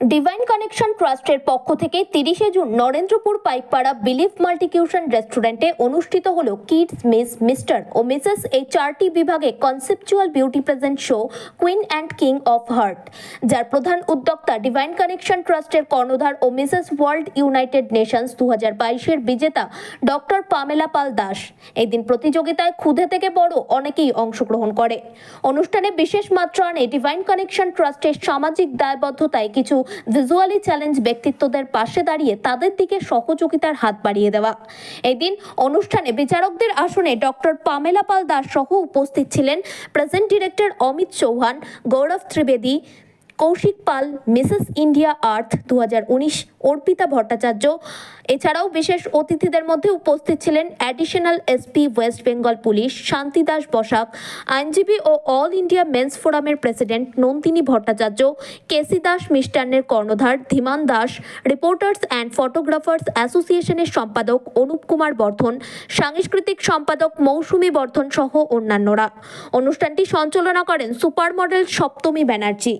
Divine connection ট্রাস্টের পক্ষ থেকে তিরিশে June Narendrapur Paikpara believe multicuisine রেস্টুরেন্টে অনুষ্ঠিত হল কিডস মিস মিস্টার ও মিসেস এই চারটি বিভাগে conceptual beauty present show queen and king of heart যার প্রধান উদ্যোক্তা ডিভাইন কানেকশন ট্রাস্টের কর্ণধার ও মিসেস ওয়ার্ল্ড ইউনাইটেড নেশনস দু হাজার বাইশের বিজেতা ডক্টর পামেলা পাল দাস এদিন প্রতিযোগিতায় ক্ষুদে থেকে বড় অনেকেই অংশগ্রহণ করে। অনুষ্ঠানে বিশেষ মাত্রা আনে ডিভাইন কানেকশন ট্রাস্টের সামাজিক দায়বদ্ধতায় কিছু ভিজুয়ালি চ্যালেঞ্জ ব্যক্তিত্বদের পাশে দাঁড়িয়ে তাদের দিকে সহযোগিতার হাত বাড়িয়ে দেওয়া। এদিন অনুষ্ঠানে বিচারকদের আসনে ডক্টর পামেলা পাল দাস সহ উপস্থিত ছিলেন present director Amit Chauhan, Gaurav Trivedi Kaushik Pal, Mrs India earth দু হাজার উনিশ, অর্পিতা ভট্টাচার্য। এছাড়াও বিশেষ অতিথিদের মধ্যে উপস্থিত ছিলেন additional SP West Bengal police Shanti Das Basak, আইনজীবী ও অল ইন্ডিয়া মেন্স ফোরামের প্রেসিডেন্ট নন্দিনী ভট্টাচার্য, কেসি দাস মিষ্টান্নের কর্ণধার Dhiman Das, reporters and photographers অ্যাসোসিয়েশনের সম্পাদক অনুপ কুমার বর্ধন, সাংস্কৃতিক সম্পাদক মৌসুমী বর্ধন সহ অন্যান্যরা। অনুষ্ঠানটি সঞ্চালনা করেন সুপার মডেল সপ্তমী ব্যানার্জি।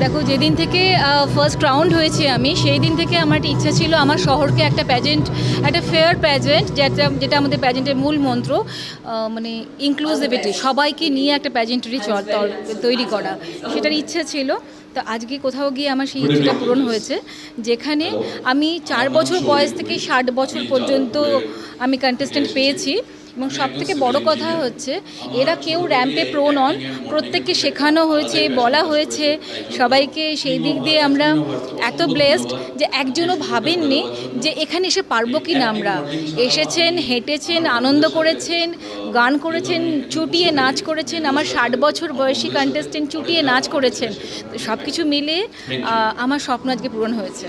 দেখো, যেদিন থেকে ফার্স্ট রাউন্ড হয়েছে আমি সেই দিন থেকে আমার একটা ইচ্ছা ছিল আমার শহরকে একটা প্যাজেন্ট একটা ফেয়ার প্যাজেন্ট যেটা যেটা আমাদের প্যাজেন্টের মূল মন্ত্র মানে ইনক্লুসিভিটি সবাইকে নিয়ে একটা প্যাজেন্টারি তৈরি করা। সেটার ইচ্ছা ছিল। তো আজকে কোথাও গিয়ে আমার সেই ইচ্ছেটা পূরণ হয়েছে, যেখানে আমি চার বছর বয়স থেকে ষাট বছর পর্যন্ত আমি কন্টেস্টেন্ট পেয়েছি। এবং সব থেকে বড় কথা হচ্ছে এরা কেউ র্যাম্পে প্রো নন। প্রত্যেককে শেখানো হয়েছে বলা হয়েছে। সবাইকে সেই দিক দিয়ে আমরা এত ব্লেসড যে একজনও ভাবেননি যে এখানে এসে পারব কি না আমরা। এসেছেন হেঁটেছেন আনন্দ করেছেন গান করেছেন চুটিয়ে নাচ করেছেন আমার ষাট বছর বয়সী কন্টেস্টেন্ট চুটিয়ে নাচ করেছেন। তো সব কিছু মিলে আমার স্বপ্ন আজকে পূরণ হয়েছে।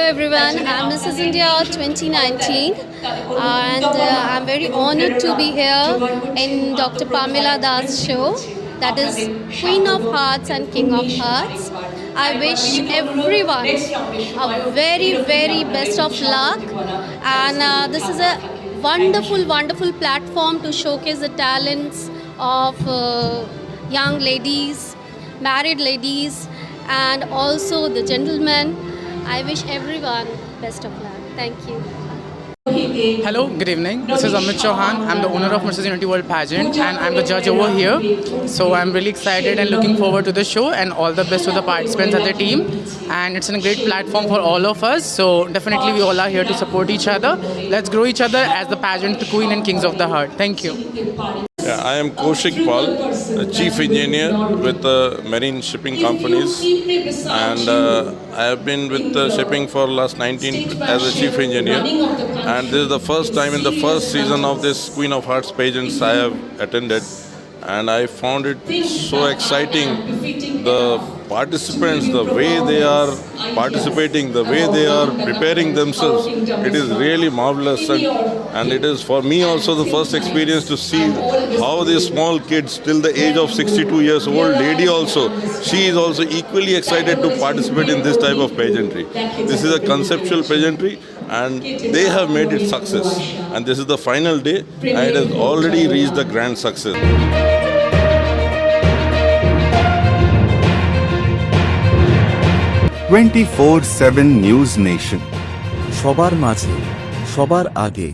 Hello everyone, I'm Mrs. India 2019 and uh, I'm very honored to be here in Dr. Pamela Das show that is Queen of Hearts and King of Hearts. I wish everyone a very very best of luck and uh, this is a wonderful wonderful platform to showcase the talents of uh, young ladies, married ladies and also the gentlemen. I wish everyone best of luck. Thank you. Hello, good evening. This is Amit Chauhan. I'm the owner of Mrs. Unity World Pageant and I'm the judge over here. So I'm really excited and looking forward to the show and all the best to the participants and the team. And it's a great platform for all of us. So definitely we all are here to support each other. Let's grow each other as the pageant, Queen and Kings of the Heart. Thank you. Yeah, I am Kaushik Pal, a chief engineer with uh, marine shipping companies, and uh, I have been with uh, shipping for last 19 as a chief engineer. And this is the first time in the first season of this Queen of Hearts pageants I have attended, and I found it so exciting. The participants, the way they are participating, the way they are preparing themselves, it is really marvelous. And, and it is for me also the first experience to see how these small kids, till the age of 62 years old, lady also, she is also equally excited to participate in this type of pageantry. This is a conceptual pageantry and they have made it success. And this is the final day and it has already reached the grand success. Twenty four seven news nation. সবার মাঝে সবার আগে